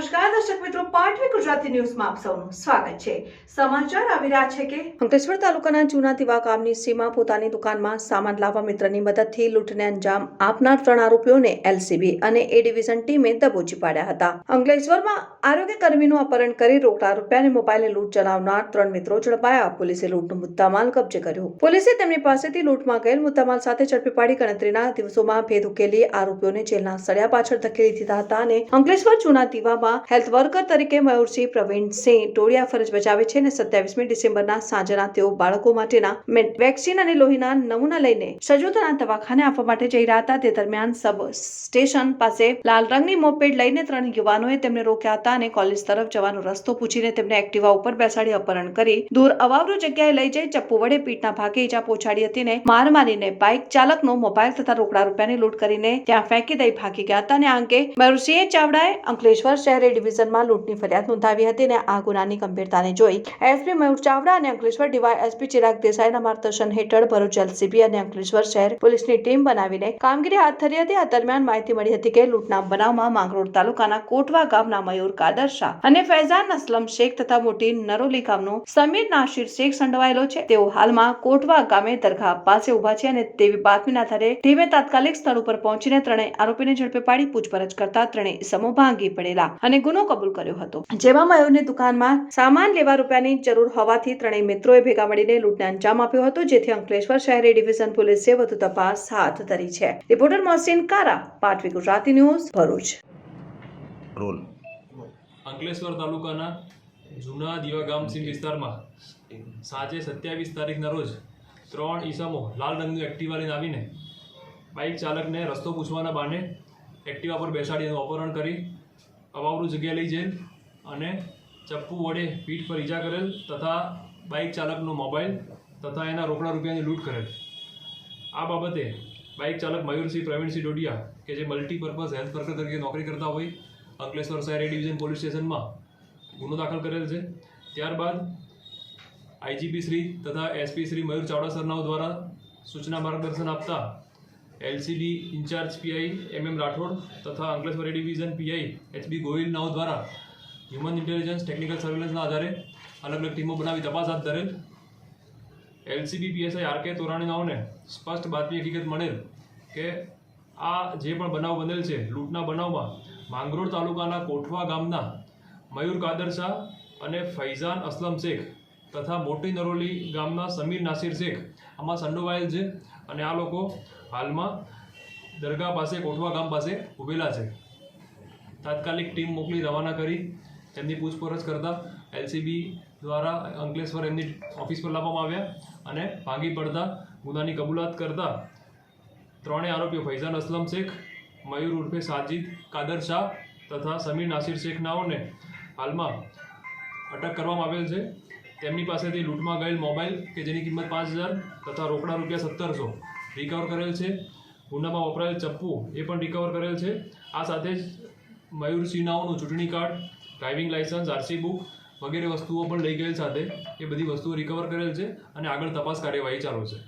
નમસ્કાર અંકલેશ્વર તાલુકાના જૂના દીવા ગામની અપહરણ કરી રોકડા રૂપિયા મોબાઈલ લૂંટ ચલાવનાર ત્રણ મિત્રો ઝડપાયા. પોલીસે લૂંટનો મુદ્દામાલ કબજે કર્યો. પોલીસે તેમની પાસેથી લૂંટમાં ગયેલ મુદ્દામાલ સાથે ઝડપી પાડી ગણતરીના દિવસોમાં ભેદ ઉકેલી આરોપીઓને જેલના સળિયા પાછળ ધકેલી દીધા હતા અને અંકલેશ્વર જૂના દીવામાં હેલ્થ વર્કર તરીકે મયુરસિંહ પ્રવીણસિંહ ટોળિયા ફરજ બજાવે છે અને સત્યાવીસમી ડિસેમ્બરના સાંજના તેઓ બાળકો માટેના વેક્સિન અને લોહીના નમૂના લઈને સજોદના દવાખાને આપવા માટે જઈ રહ્યા હતા. તે દરમિયાન સબ સ્ટેશન પાસે લાલ રંગની મોપેડ લઈને ત્રણ યુવાનોએ તેમને રોક્યા હતા અને કોલેજ તરફ જવાનો રસ્તો પૂછીને તેમને એક્ટિવા ઉપર બેસાડી અપહરણ કરી. દૂર અવાવરૂ જગ્યાએ લઈ જઈ ચપ્પુ વડે પીઠના ભાગે ઈજા પહોંચાડી હતી ને માર મારીને બાઇક ચાલકનો મોબાઈલ તથા રોકડા રૂપિયાની લૂંટ કરીને ત્યાં ફેંકી દઈ ભાગી ગયા હતા. અને આ અંગે મયુરસિંહ ચાવડાએ અંકલેશ્વર શહેર એ ડિવિઝનમાં લૂંટની ફરિયાદ નોંધાવી હતી અને આ ગુનાની ગંભીરતાને જોઈ એસપી મયુર ચાવડા અને અંકલેશ્વર ડીવાય એસપી ચિરાગ દેસાઈના માર્ગદર્શન હેઠળ ભરૂચ એલસીબી અને અંકલેશ્વર શહેર પોલીસની ટીમ બનાવીને કામગીરી હાથ ધરી હતી. આ દરમિયાન માહિતી મળી હતી કે લૂંટના બનાવમાં માંગરોળ તાલુકાના કોટવા ગામના મયુર કાદર શાહ અને ફૈઝાન અસલમ શેખ તથા મોટી નરોલી ગામનો સમીર નાશીર શેખ સંડવાયેલો છે. તેઓ હાલમાં કોટવા ગામે દરગાહ પાસે ઊભા છે અને તેવી બાતમીના આધારે ટીમે તાત્કાલિક સ્થળ ઉપર પહોંચીને ત્રણેય આરોપીને ઝડપે પાડી પૂછપરછ કરતા ત્રણેય ઇસમો ભાંગી પડેલા. અને ગુનો કબૂલ કર્યો હતો. જેમાં મયુરની દુકાનમાં સામાન લેવા રૂપિયાની જરૂર હોવાથી ત્રણેય મિત્રોએ ભેગા મળીને લૂંટને અંજામ આપ્યો હતો જેથી અંકલેશ્વર શહેરી ડિવિઝન પોલીસે વધુ તપાસ હાથ ધરી છે. રિપોર્ટર મોહસિન કારા પાટવી ગુજરાતી ન્યૂઝ ભરૂચ. રોલ. અંકલેશ્વર તાલુકાના જૂના દીવા ગામ સીમ વિસ્તારમાં સાંજે સત્યાવીસ તારીખના રોજ ત્રણ ઈસમો લાલ રંગનું એક્ટિવા લઈને આવીને બાઇક ચાલકને રસ્તો પૂછવાના બહાને એક્ટિવા પર બેસાડી એનું અપહરણ કરી અવાવરું જગ્યાએ લઈ જઈ અને ચપ્પુ વડે પીઠ પર ઈજા કરેલ તથા બાઇક ચાલકનો મોબાઈલ તથા એના રોકડા રૂપિયાની લૂંટ કરેલ. આ બાબતે બાઇક ચાલક મયુરસિંહ પ્રવીણસિંહ ડોડિયા કે જે મલ્ટીપર્પઝ હેલ્થ વર્કર તરીકે નોકરી કરતા હોય, અંકલેશ્વર શહેર ડિવિઝન પોલીસ સ્ટેશનમાં ગુનો દાખલ કરેલ છે. ત્યારબાદ આઈજીપી શ્રી તથા એસપી શ્રી મયુર ચાવડા સરનાઓ દ્વારા સૂચના માર્ગદર્શન આપતા LCD incharge PI M M Rathod તથા અંકલેશ્વરી ડિવિઝન પીઆઈ એચબી ગોહિલ નાવ દ્વારા હ્યુમન ઇન્ટેલિજન્સ ટેકનિકલ સર્વેલન્સના આધારે અલગ અલગ ટીમો બનાવી તપાસ હાથ ધરેલ. એલસીબી પીએસઆઈ આર કે તોરાણીનાઓને સ્પષ્ટ બાતમી હકીકત મળેલ કે આ જે પણ બનાવ બનેલ છે, લૂંટના બનાવમાં માંગરોળ તાલુકાના કોઠવા ગામના મયુર કાદર શાહ અને ફૈઝાન અસલમ શેખ તથા મોટી નરોલી ગામના સમીર નાસિર શેખ. આમાં સંડોવાયેલ છે અને આ લોકો હાલમાં દરગાહ પાસે કોઠવા ગામ પાસે ઊભેલા છે. તાત્કાલિક ટીમ મોકલી રવાના કરી તેમની પૂછપરછ કરતા એલસીબી દ્વારા અંકલેશ્વર એમની ઓફિસ પર લાવવામાં આવ્યા અને ભાંગી પડતા ગુનાની કબૂલાત કરતા ત્રણેય આરોપીઓ ફૈઝાન અસલમ શેખ, મયુર ઉર્ફે સાજિદ, કાદર શાહ તથા સમીર નાસિર શેખ નાઓને હાલમાં અટક કરવામાં આવેલ છે. તેમની પાસેથી લૂંટમાં ગયેલ મોબાઈલ કે જેની કિંમત પાંચ હજાર તથા રોકડા રૂપિયા સત્તરસો રિકવર કરેલ છે. ગુનામાં વપરાયેલ ચપ્પુ એ પણ રિકવર કરેલ છે. આ સાથે જ મયુર સિન્હાઓનું ચૂંટણી card driving license RC book વગેરે વસ્તુઓ પણ લઈ ગયેલ સાથે એ બધી વસ્તુઓ રિકવર કરેલ છે અને આગળ તપાસ કાર્યવાહી ચાલુ છે.